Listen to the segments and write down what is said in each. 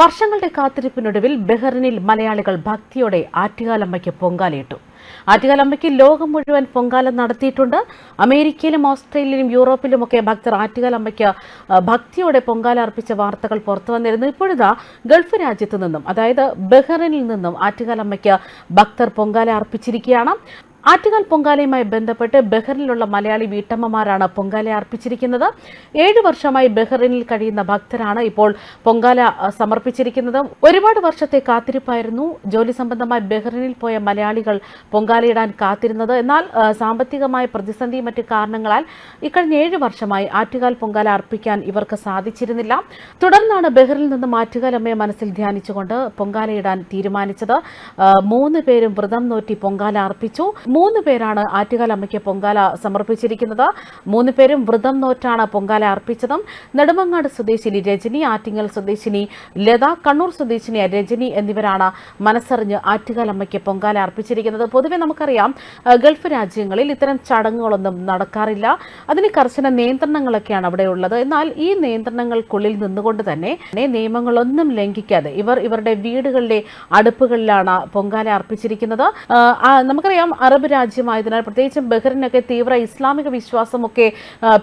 വർഷങ്ങളുടെ കാത്തിരിപ്പിനൊടുവിൽ ബഹ്റിനിൽ മലയാളികൾ ഭക്തിയോടെ ആറ്റുകാലമ്മയ്ക്ക് പൊങ്കാലയിട്ടു. ആറ്റുകാലമ്മയ്ക്ക് ലോകം മുഴുവൻ പൊങ്കാല നടത്തിയിട്ടുണ്ട്. അമേരിക്കയിലും ഓസ്ട്രേലിയയിലും യൂറോപ്പിലുമൊക്കെ ഭക്തർ ആറ്റുകാലമ്മയ്ക്ക് ഭക്തിയോടെ പൊങ്കാല അർപ്പിച്ച വാർത്തകൾ പുറത്തു വന്നിരുന്നു. ഇപ്പോഴിതാ ഗൾഫ് രാജ്യത്തു നിന്നും അതായത് ബഹ്റിനിൽ നിന്നും ആറ്റുകാലമ്മയ്ക്ക് ഭക്തർ പൊങ്കാല അർപ്പിച്ചിരിക്കുകയാണ്. ആറ്റുകാൽ പൊങ്കാലയുമായി ബന്ധപ്പെട്ട് ബഹ്റിനിലുള്ള മലയാളി വീട്ടമ്മമാരാണ് പൊങ്കാല അർപ്പിച്ചിരിക്കുന്നത്. ഏഴു വർഷമായി ബഹ്റിനിൽ കഴിയുന്ന ഭക്തരാണ് ഇപ്പോൾ പൊങ്കാല സമർപ്പിച്ചിരിക്കുന്നത്. ഒരുപാട് വർഷത്തെ കാത്തിരിപ്പായിരുന്നു ജോലി സംബന്ധമായി ബഹ്റിനിൽ പോയ മലയാളികൾ പൊങ്കാലയിടാൻ കാത്തിരുന്നത്. എന്നാൽ സാമ്പത്തികമായ പ്രതിസന്ധി മറ്റ് കാരണങ്ങളാൽ ഇക്കഴിഞ്ഞ ഏഴ് വർഷമായി ആറ്റുകാൽ പൊങ്കാല അർപ്പിക്കാൻ ഇവർക്ക് സാധിച്ചിരുന്നില്ല. തുടർന്നാണ് ബഹ്റിനിൽ നിന്നും ആറ്റുകാൽ അമ്മയെ മനസ്സിൽ ധ്യാനിച്ചുകൊണ്ട് പൊങ്കാലയിടാൻ തീരുമാനിച്ചത്. മൂന്ന് പേരും വ്രതം നോറ്റി പൊങ്കാല അർപ്പിച്ചു. മൂന്ന് പേരാണ് ആറ്റുകാൽ അമ്മയ്ക്ക് പൊങ്കാല സമർപ്പിച്ചിരിക്കുന്നത്. മൂന്ന് പേരും വ്രതം നോറ്റാണ് പൊങ്കാല അർപ്പിച്ചതും. നെടുമങ്ങാട് സ്വദേശിനി രജനി ആറ്റിങ്ങൽ സ്വദേശിനി ലത കണ്ണൂർ സ്വദേശിനി രജനി എന്നിവരാണ് മനസ്സറിഞ്ഞ് ആറ്റുകാൽ അമ്മയ്ക്ക് പൊങ്കാല അർപ്പിച്ചിരിക്കുന്നത്. പൊതുവെ നമുക്കറിയാം ഗൾഫ് രാജ്യങ്ങളിൽ ഇത്തരം ചടങ്ങുകളൊന്നും നടക്കാറില്ല. അതിന് കർശന നിയന്ത്രണങ്ങളൊക്കെയാണ് അവിടെ ഉള്ളത്. എന്നാൽ ഈ നിയന്ത്രണങ്ങൾക്കുള്ളിൽ നിന്നുകൊണ്ട് തന്നെ നിയമങ്ങളൊന്നും ലംഘിക്കാതെ ഇവർ ഇവരുടെ വീടുകളിലെ അടുപ്പുകളിലാണ് പൊങ്കാല അർപ്പിച്ചിരിക്കുന്നത്. നമുക്കറിയാം അറബ് രാജ്യമായതിനാൽ പ്രത്യേകിച്ചും ബഹ്റിനൊക്കെ തീവ്ര ഇസ്ലാമിക വിശ്വാസമൊക്കെ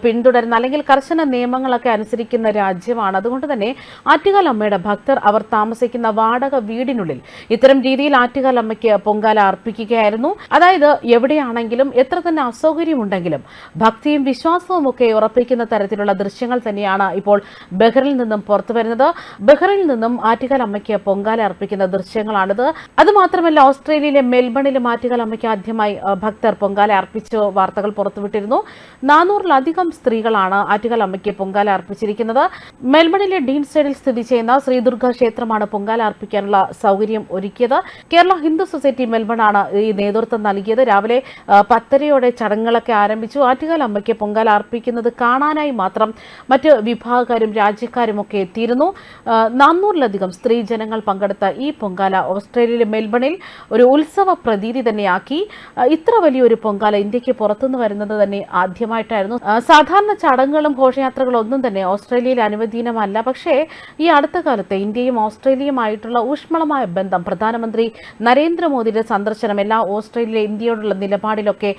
പിന്തുടരുന്ന അല്ലെങ്കിൽ കർശന നിയമങ്ങളൊക്കെ അനുസരിക്കുന്ന രാജ്യമാണ്. അതുകൊണ്ട് തന്നെ ആറ്റുകാൽ അമ്മയുടെ ഭക്തർ അവർ താമസിക്കുന്ന വാടക വീടിനുള്ളിൽ ഇത്തരം രീതിയിൽ ആറ്റുകാൽ അമ്മയ്ക്ക് പൊങ്കാല അർപ്പിക്കുകയായിരുന്നു. അതായത് എവിടെയാണെങ്കിലും എത്ര തന്നെ അസൗകര്യമുണ്ടെങ്കിലും ഭക്തിയും വിശ്വാസവും ഒക്കെ ഉറപ്പിക്കുന്ന തരത്തിലുള്ള ദൃശ്യങ്ങൾ തന്നെയാണ് ഇപ്പോൾ ബഹ്റിൽ നിന്നും പുറത്തു വരുന്നത്. ബഹ്റിൽ നിന്നും ആറ്റുകാൽ അമ്മയ്ക്ക് പൊങ്കാല അർപ്പിക്കുന്ന ദൃശ്യങ്ങളാണിത്. അതുമാത്രമല്ല ഓസ്ട്രേലിയയിലെ മെൽബണിലും ആറ്റുകാൽ അമ്മയ്ക്ക് ആദ്യമായി അഹ്, ഭക്തർ പൊങ്കാല അർപ്പിച്ച് വാർത്തകൾ പുറത്തുവിട്ടിരുന്നു. നാനൂറിലധികം സ്ത്രീകളാണ് ആറ്റുകാൽ അമ്മയ്ക്ക് പൊങ്കാല അർപ്പിച്ചിരിക്കുന്നത്. മെൽബണിലെ ഡീൻ സൈഡിൽ സ്ഥിതി ചെയ്യുന്ന ശ്രീദുർഗ ക്ഷേത്രമാണ് പൊങ്കാല അർപ്പിക്കാനുള്ള സൗകര്യം ഒരുക്കിയത്. കേരള ഹിന്ദു സൊസൈറ്റി മെൽബണാണ് ഈ നേതൃത്വം നൽകിയത്. രാവിലെ പത്തരയോടെ ചടങ്ങുകളൊക്കെ ആരംഭിച്ചു. ആറ്റുകാൽ അമ്മയ്ക്ക് പൊങ്കാല അർപ്പിക്കുന്നത് കാണാനായി മാത്രം മറ്റ് വിഭാഗക്കാരും രാജ്യക്കാരും ഒക്കെ എത്തിയിരുന്നു. നാനൂറിലധികം സ്ത്രീ ജനങ്ങൾ പങ്കെടുത്ത ഈ പൊങ്കാല ഓസ്ട്രേലിയയിലെ മെൽബണിൽ ഒരു ഉത്സവ പ്രതീതി തന്നെയാക്കി. ഇത്ര വലിയൊരു പൊങ്കാല ഇന്ത്യയ്ക്ക് പുറത്തുനിന്ന് വരുന്നത് തന്നെ ആദ്യമായിട്ടായിരുന്നു. സാധാരണ ചടങ്ങുകളും ഘോഷയാത്രകളും ഒന്നും തന്നെ ഓസ്ട്രേലിയയിൽ അനുവദീനമല്ല പക്ഷേ ഈ അടുത്ത കാലത്ത് ഇന്ത്യയും ഓസ്ട്രേലിയയുമായിട്ടുള്ള ഊഷ്മളമായ ബന്ധം പ്രധാനമന്ത്രി നരേന്ദ്രമോദിയുടെ സന്ദർശനം എല്ലാ ഓസ്ട്രേലിയ ഇന്ത്യയോടുള്ള നിലപാടിലൊക്കെ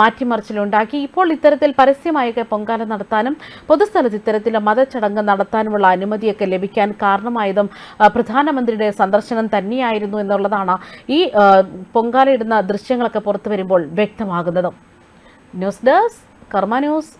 മാറ്റിമറിച്ചിലുണ്ടാക്കി. ഇപ്പോൾ ഇത്തരത്തിൽ പരസ്യമായൊക്കെ പൊങ്കാല നടത്താനും പൊതുസ്ഥലത്ത് ഇത്തരത്തിലെ മതച്ചടങ്ങ് നടത്താനുമുള്ള അനുമതിയൊക്കെ ലഭിക്കാൻ കാരണമായതും പ്രധാനമന്ത്രിയുടെ സന്ദർശനം തന്നെയായിരുന്നു എന്നുള്ളതാണ് ഈ പൊങ്കാലയിടുന്ന ദൃശ്യങ്ങളൊക്കെ പുറത്തു വരുമ്പോൾ വ്യക്തമാകുന്നത്. ന്യൂസ് ഡെസ്ക് കർമ്മ ന്യൂസ്